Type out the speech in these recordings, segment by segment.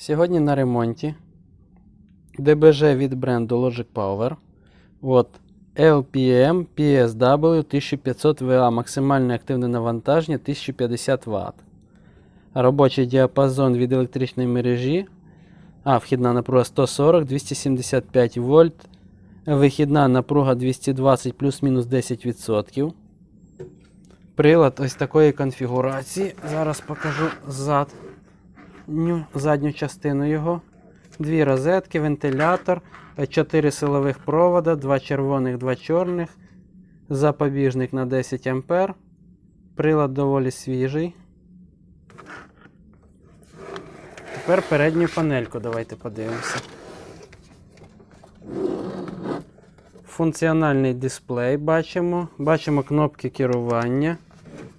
Сьогодні на ремонті ДБЖ від бренду Logic Power. От LPM PSW 1500 VA. Максимальне активне навантаження 1050 Вт. Робочий діапазон від електричної мережі. А, вхідна напруга 140, 275 вольт. Вихідна напруга 220 плюс-мінус 10%. Прилад ось такої конфігурації. Зараз покажу зад ню- задню частину його. Дві розетки, вентилятор, е, чотири силових провода, два червоних, два чорних, запобіжник на 10 А. Прилад доволі свіжий. Тепер передню панельку давайте подивимося. Функціональний дисплей бачимо. Бачимо кнопки керування,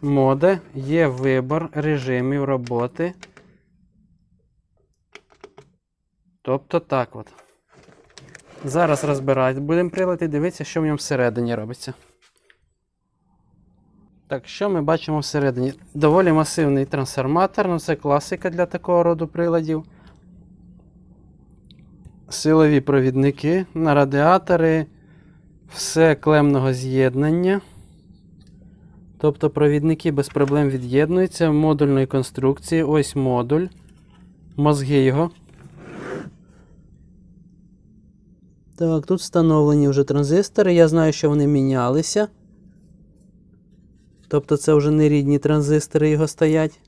моди, є вибір режимів роботи. Тобто так от. Зараз розбирати будемо прилад дивитися, що в ньому всередині робиться. Так, що ми бачимо всередині? Доволі масивний трансформатор, ну це класика для такого роду приладів. Силові провідники на радіатори, все клемного з'єднання. Тобто провідники без проблем від'єднуються модульної конструкції. Ось модуль. Мозги його. Так, тут встановлені вже транзистори. Я знаю, що вони мінялися. Тобто це вже не рідні транзистори його стоять.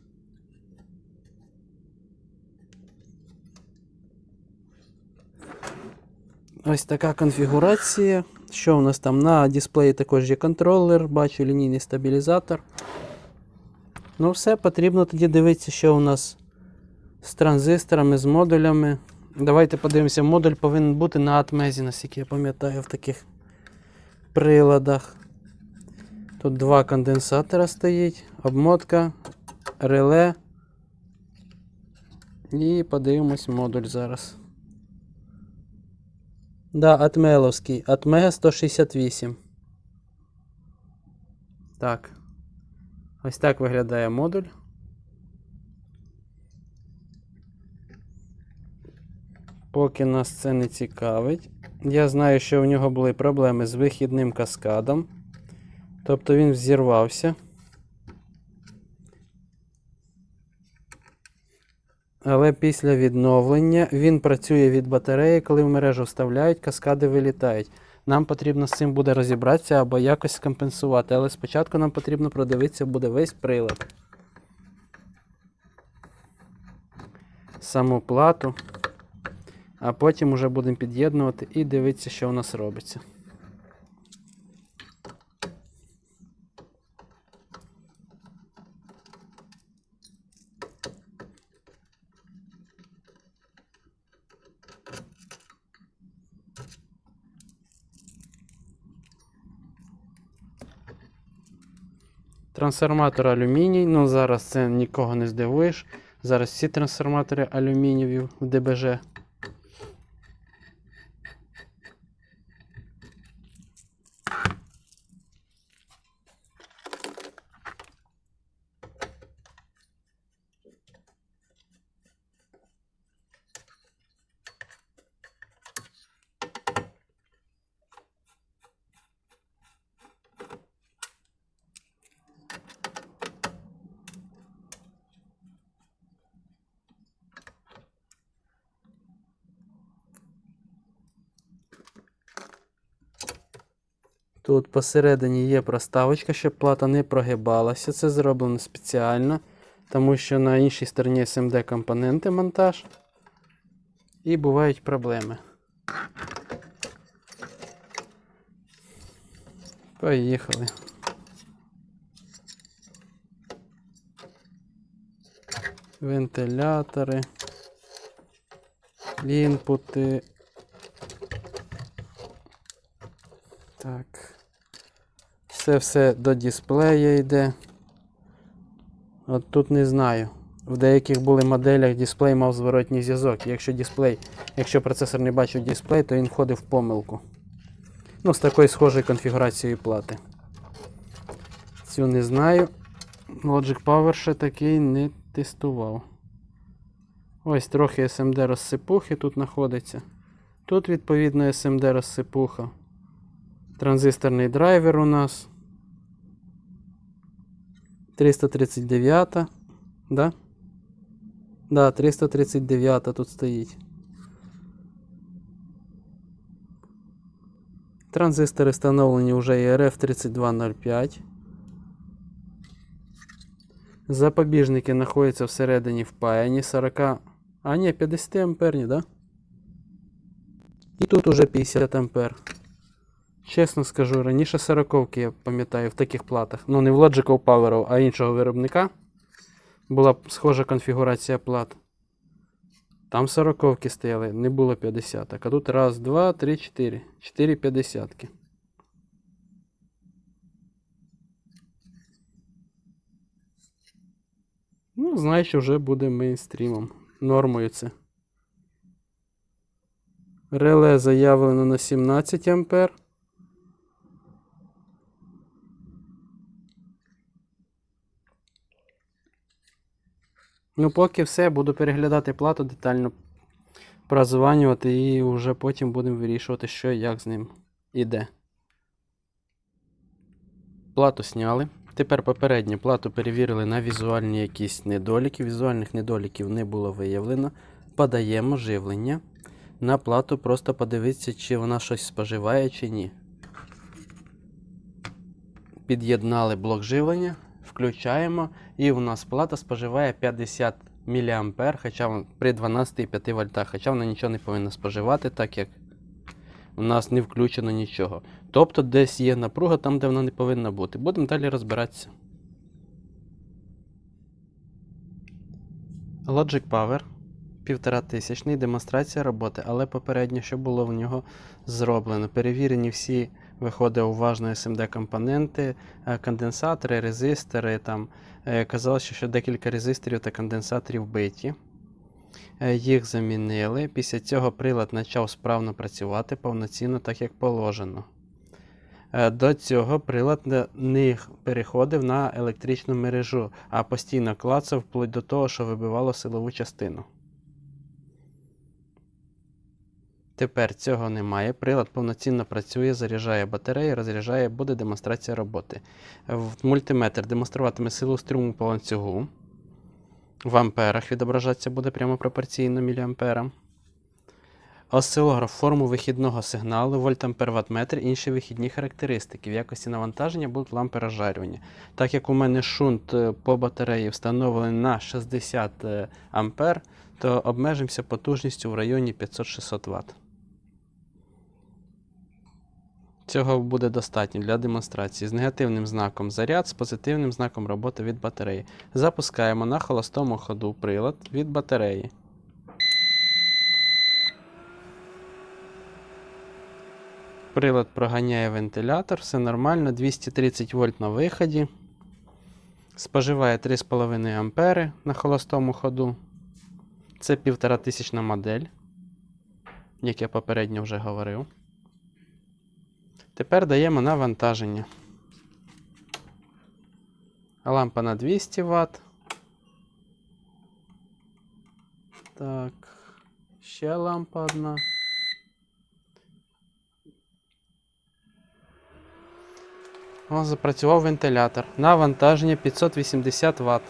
Ось така конфігурація. Що у нас там? На дисплеї також є контролер, бачу лінійний стабілізатор. Ну, все, потрібно тоді дивитися, що у нас з транзисторами, з модулями. Давайте подивимося, модуль повинен бути на атмезі, наскільки я пам'ятаю, в таких приладах. Тут два конденсатора стоїть, обмотка, реле. І подивимось модуль зараз. Да, атмеловський. Атмега 168. Так. Ось так виглядає модуль. Поки нас це не цікавить. Я знаю, що у нього були проблеми з вихідним каскадом. Тобто він взірвався. Але після відновлення він працює від батареї, коли в мережу вставляють, каскади вилітають. Нам потрібно з цим буде розібратися або якось компенсувати. Але спочатку нам потрібно продивитися буде весь прилад. Саму плату. А потім вже будемо під'єднувати і дивитися, що у нас робиться. Трансформатор алюміній. Ну зараз це нікого не здивуєш. Зараз всі трансформатори алюмінієві в ДБЖ. Тут посередині є проставочка, щоб плата не прогибалася. Це зроблено спеціально, тому що на іншій стороні SMD компоненти монтаж. І бувають проблеми. Поїхали. Вентилятори. Інпути. Так. Це все до дисплея йде. От тут не знаю. В деяких були моделях дисплей мав зворотній зв'язок. Якщо дисплей, якщо процесор не бачив дисплей, то він входив в помилку. Ну, з такою схожою конфігурацією плати. Цю не знаю. Logic Power ще такий не тестував. Ось трохи SMD розсипухи тут знаходиться. Тут, відповідно, SMD розсипуха. Транзисторний драйвер у нас. 339. Да? Да, 339 тут стоїть. Транзистори встановлені вже ERF 3205. Запобіжники знаходяться всередині впаяні 40. А, ні, 50 амперні, да? І тут уже 50 ампер. Чесно скажу, раніше 40 я пам'ятаю в таких платах. Ну, не в Logical Power, а іншого виробника. Була схожа конфігурація плат. Там 40 стояли, не було 50. А тут раз, два, три, чотири. Чотири 50. Ну, знаєш, вже буде мейнстрімом. Нормою це. Реле заявлено на 17 ампер. Ну, поки все, буду переглядати плату детально, прозванювати і вже потім будемо вирішувати, що і як з ним іде. Плату сняли. Тепер попередню плату перевірили на візуальні якісь недоліки. Візуальних недоліків не було виявлено. Подаємо живлення на плату, просто подивитися, чи вона щось споживає, чи ні. Під'єднали блок живлення, включаємо, і у нас плата споживає 50 мА, хоча при 12,5 вольтах, хоча вона нічого не повинна споживати, так як у нас не включено нічого. Тобто десь є напруга там, де вона не повинна бути. Будемо далі розбиратися. Logic Power. Півтора тисячний демонстрація роботи, але попередньо, що було в нього зроблено. Перевірені всі, виходить уважно SMD компоненти, е, конденсатори, резистори. Там е, казалося, що декілька резисторів та конденсаторів биті. Е, Їх замінили. Після цього прилад почав справно працювати повноцінно, так як положено. До цього прилад не переходив на електричну мережу, а постійно клацав вплоть до того, що вибивало силову частину. Тепер цього немає. Прилад повноцінно працює, заряджає батареї, розряджає, буде демонстрація роботи. Мультиметр демонструватиме силу струму по ланцюгу. В амперах відображатися буде прямо пропорційно міліамперам. Осцилограф форму вихідного сигналу, вольтампер ваттметр, інші вихідні характеристики. В якості навантаження будуть лампи розжарювання. Так як у мене шунт е, по батареї встановлений на 60 е, ампер, то обмежимося потужністю в районі 500-600 Вт. Цього буде достатньо для демонстрації з негативним знаком заряд, з позитивним знаком роботи від батареї. Запускаємо на холостому ходу прилад від батареї. Прилад проганяє вентилятор, все нормально, 230 вольт на виході. Споживає 3,5 ампери на холостому ходу. Це 1500 модель, як я попередньо вже говорив. Тепер даємо навантаження. Лампа на 200 Вт. Так. Ще лампа одна. О, запрацював вентилятор. Навантаження 580 Вт.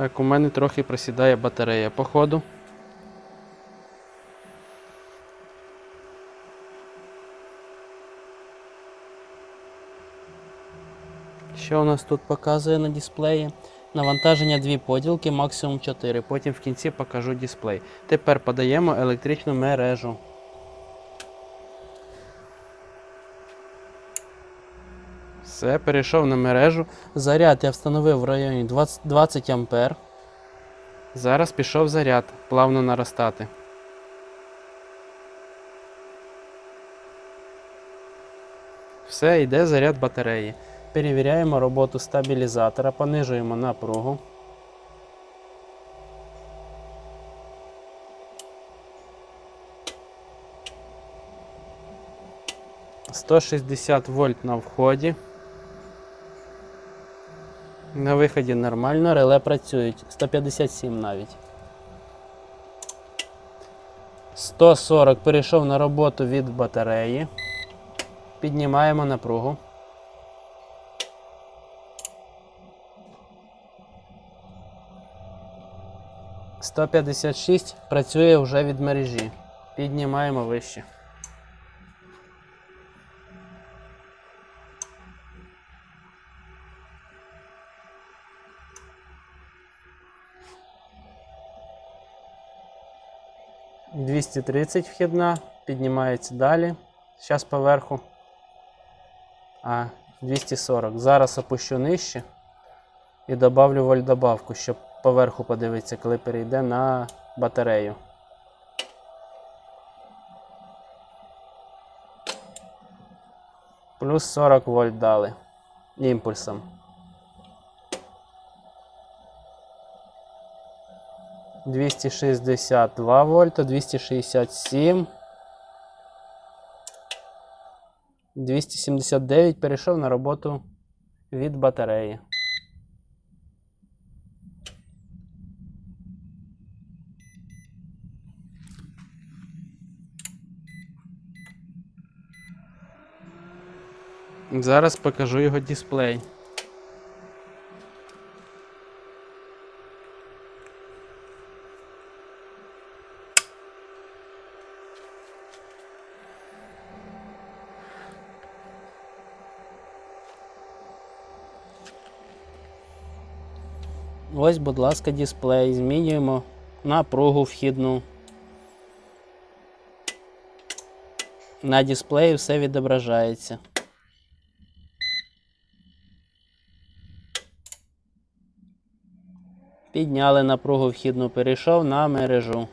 Так, у мене трохи просідає батарея, походу. Що у нас тут показує на дисплеї? Навантаження дві поділки, максимум 4. Потім в кінці покажу дисплей. Тепер подаємо електричну мережу. Все, перейшов на мережу. Заряд я встановив в районі 20, 20 ампер. Зараз пішов заряд, плавно наростати. Все, йде заряд батареї. Перевіряємо роботу стабілізатора, понижуємо напругу. Сто шістдесят вольт на вході. На виході нормально, реле працюють. 157 навіть. 140 перейшов на роботу від батареї. Піднімаємо напругу. Сто п'ятдесят шість працює вже від мережі. Піднімаємо вище. Двісті тридцять вхідна, піднімається далі. Зараз поверху. А, 240. Зараз опущу нижче і добавлю вольтдобавку, щоб поверху подивитися, коли перейде на батарею. Плюс 40 вольт дали імпульсом. Двісті шістдесят два вольта, двісті шістдесят сім. 279 перейшов на роботу від батареї. Зараз покажу його дисплей. Ось, будь ласка, дисплей. Змінюємо напругу вхідну. На дисплеї все відображається. Підняли напругу вхідну, перейшов на мережу.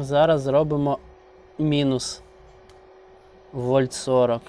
Зараз зробимо мінус вольт 40.